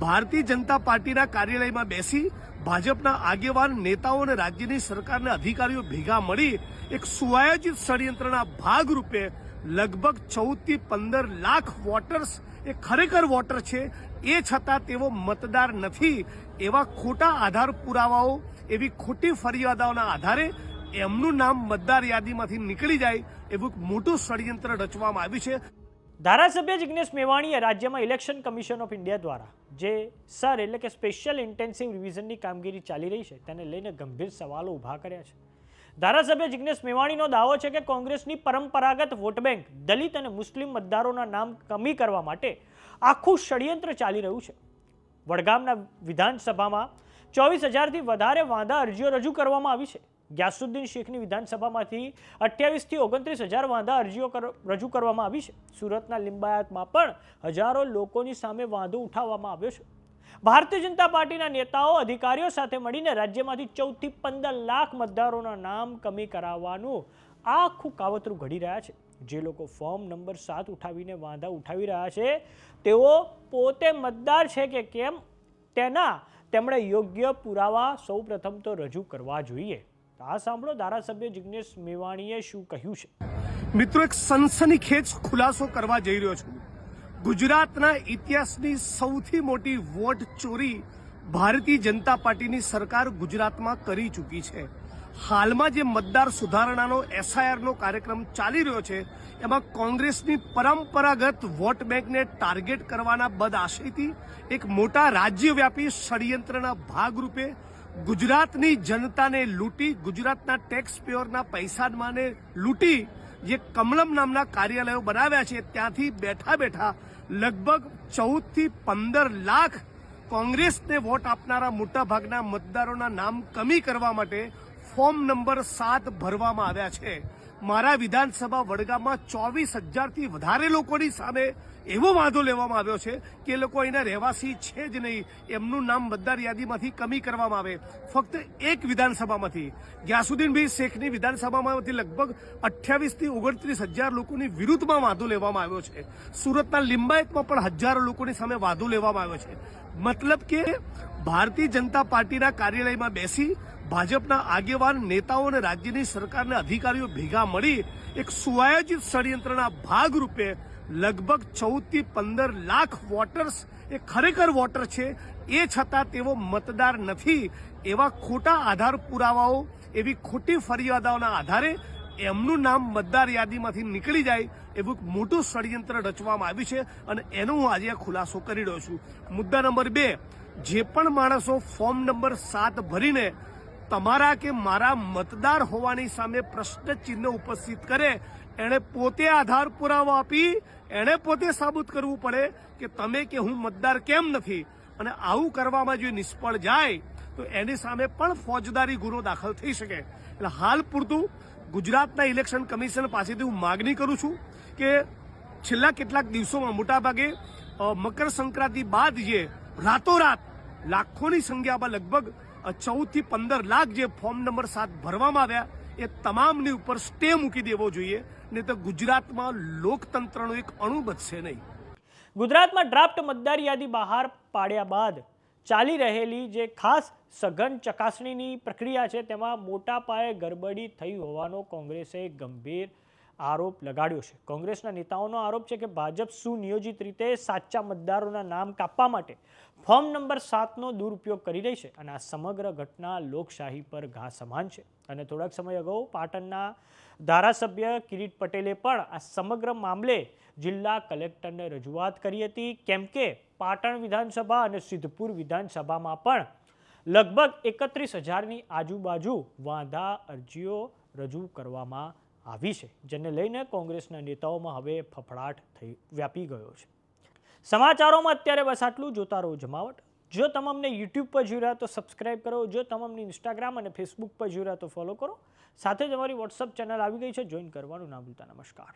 ભારતીય જનતા પાર્ટીના કાર્યાલયમાં બેસી ભાજપના આગેવાન નેતાઓ અને રાજ્યની સરકારના અધિકારીઓ ભેગા મળી એક સુઆયોજિત ષડયંત્રના ભાગરૂપે લગભગ ચૌદથી પંદર લાખ વોટર્સ, એ ખરેખર વોટર છે, એ છતાં તેઓ મતદાર નથી. એવા ખોટા આધાર પુરાવાઓ, એવી ખોટી ફરિયાદોના આધારે એમનું નામ મતદાર યાદીમાંથી નીકળી જાય એવું મોટું ષડયંત્ર રચવામાં આવ્યું છે. ધારાસભ્ય જિગ્નેશ મેવાણીએ રાજ્યમાં ઇલેક્શન કમિશન ઓફ ઇન્ડિયા દ્વારા જે સર એટલે કે સ્પેશિયલ ઇન્ટેન્સિવ રિવિઝનની કામગીરી ચાલી રહી છે, તેને લઈને ગંભીર સવાલો ઊભા કર્યા છે. ધારાસભ્ય જિગ્નેશ મેવાણીનો દાવો છે કે કોંગ્રેસની પરંપરાગત વોટ બેંક દલિત અને મુસ્લિમ મતદારોના નામ કમી કરવા માટે આખું ષડયંત્ર ચાલી રહ્યું છે. વડગામના વિધાનસભામાં ચોવીસ હજારથી વધારે વાંધા અરજીઓ રજૂ કરવામાં આવી છે. ગ્યાસુદ્દીન શેખની વિધાનસભામાંથી અઠ્યાવીસથી ઓગણત્રીસ હજાર વાંધા અરજીઓ રજૂ કરવામાં આવી છે. સુરતના લિંબાયતમાં પણ હજારો લોકોની સામે વાંધો ઉઠાવવામાં આવ્યો છે. ભારતીય જનતા પાર્ટીના નેતાઓ, અધિકારીઓ સાથે મળીને રાજ્યમાંથી ચૌદથી પંદર લાખ મતદારોના નામ કમી કરાવવાનું આખું કાવતરું ઘડી રહ્યા છે. જે લોકો ફોર્મ નંબર સાત ઉઠાવીને વાંધા ઉઠાવી રહ્યા છે, તેઓ પોતે મતદાર છે કે કેમ, તેના તેમણે યોગ્ય પુરાવા સૌપ્રથમ તો રજૂ કરવા જોઈએ. આ સાંભળો ધારાસભ્ય જિગ્નેશ મેવાણીએ શું કહ્યું છે? મિત્રો, એક સનસનીખેજ ખુલાસો કરવા જઈ રહ્યો છું. ગુજરાતના ઇતિહાસની સૌથી મોટી વોટ ચોરી ભારતીય જનતા પાર્ટીની સરકાર ગુજરાતમાં કરી ચૂકી છે. હાલમાં જે મતદાર સુધારણાનો એસઆઈઆરનો કાર્યક્રમ ચાલી રહ્યો છે, એમાં કોંગ્રેસની પરંપરાગત વોટ બેંકને ટાર્ગેટ કરવાના બદ આશયથી એક મોટા રાજ્યવ્યાપી ષડયંત્રના ભાગરૂપે ગુજરાતની જનતાને લૂંટી, ગુજરાતના ટેક્સ પેયરના પૈસાને લૂંટી, જે કમલમ નામના કાર્યાલયો બનાવ્યા છે, ત્યાંથી બેઠા બેઠા લગભગ ચૌદથી પંદર લાખ કોંગ્રેસને વોટ આપનારા મોટાભાગના મતદારોના નામ કમી કરવા માટે ફોર્મ નંબર સાત ભરવામાં આવ્યા છે. મારા વિધાનસભા વડગામાં ચોવીસ હજારથી વધારે લોકોની સામે એવો વાંધો લેવામાં આવ્યો છે કે એ લોકો અહીંના રહેવાસી છે જ નહીં. એમનું નામ મતદાર યાદીમાંથી કમી કરવામાં આવે. ફક્ત એક વિધાનસભામાંથી. ગ્યાસુદ્દીનભાઈ શેખની વિધાનસભામાંથી લગભગ અઠ્યાવીસથી ઓગણત્રીસ હજાર લોકોની વિરુદ્ધમાં વાંધો લેવામાં આવ્યો છે. સુરતના લિંબાયતમાં પણ હજારો લોકોની સામે વાંધો લેવામાં આવ્યો છે. મતલબ કે ભારતીય જનતા પાર્ટીના કાર્યાલયમાં બેસી ભાજપના આગેવાન, નેતાઓ અને રાજ્યની સરકારના અધિકારીઓ ભેગા મળી એક સુઆયોજિત ષડયંત્રના ભાગરૂપે લગભગ ચૌદથી પંદર લાખ વોટર્સ, એ ખરેખર વોટર છે, એ છતાં તેઓ મતદાર નથી. એવા ખોટા આધાર પુરાવાઓ, એવી ખોટી ફરિયાદોના આધારે એમનું નામ મતદાર યાદીમાંથી નીકળી જાય એવું મોટું ષડયંત્ર રચવામાં આવ્યું છે અને એનો હું આજે ખુલાસો કરી રહ્યો છું. મુદ્દા નંબર બે, જે પણ માણસો ફોર્મ નંબર સાત ભરીને તમારા કે મારા મતદાર હોવાની સામે પ્રશ્ન ચિહ્ન ઉપસ્થિત કરે, એણે પોતે આધાર પુરાવો આપી, એણે પોતે સાબિત કરવું પડે કે તમે કે હું મતદાર કેમ નથી. અને આવું કરવામાં જો નિષ્ફળ જાય, તો એની સામે પણ ફોજદારી ગુનો દાખલ થઈ શકે. એટલે હાલ પૂરતું ગુજરાતના ઇલેક્શન કમિશન પાસેથી હું માગણી કરું છું કે છેલ્લા કેટલાક દિવસોમાં મોટાભાગે મકર સંક્રાંતિ બાદ જે રાતોરાત લાખોની સંખ્યામાં લગભગ ચૌદથી પંદર લાખ જે ફોર્મ નંબર સાત ભરવામાં આવ્યા, એ તમામની ઉપર સ્ટે મૂકી દેવો જોઈએ, નહીં તો ગુજરાતમાં લોકતંત્રનો એક અણુ બચશે નહીં. ગુજરાતમાં ડ્રાફ્ટ મતદાર યાદી બહાર પાડ્યા બાદ ચાલી રહેલી જે ખાસ સઘન ચકાસણીની પ્રક્રિયા છે, તેમાં મોટા પાયે ગડબડી થઈ હોવાનો કોંગ્રેસે ગંભીર આરોપ લગાડ્યો છે. કોંગ્રેસના નેતાઓનો આરોપ છે કે ભાજપ સુનિયોજિત રીતે સાચા મતદારોના નામ કાપવા માટે ફોર્મ નંબર સાતનો દુરુપયોગ કરી રહી છે અને આ સમગ્ર ઘટના લોકશાહી પર ઘા સમાન છે. અને થોડાક સમય અગાઉ પાટણના ધારાસભ્ય કિરીટ પટેલે પણ આ સમગ્ર મામલે જિલ્લા કલેક્ટરને રજૂઆત કરી હતી, કેમ કે પાટણ વિધાનસભા અને સિદ્ધપુર વિધાનસભામાં પણ લગભગ એકત્રીસ હજારની આજુબાજુ વાંધા અરજીઓ રજૂ કરવામાં આવી છે, જેને લઈને કોંગ્રેસના નેતાઓમાં હવે ફફડાટ થઈ વ્યાપી ગયો છે. સમાચારોમાં અત્યારે બસ આટલું જોતા રહો જમાવટ. જો તમામને યુટ્યુબ પર જોઈ રહ્યા તો સબસ્ક્રાઇબ કરો. જો તમામને ઇન્સ્ટાગ્રામ અને ફેસબુક પર જોઈ રહ્યા તો ફોલો કરો. સાથે જ અમારી વોટ્સઅપ ચેનલ આવી ગઈ છે. જોઈન કરવાનું ના ભૂલતા. નમસ્કાર.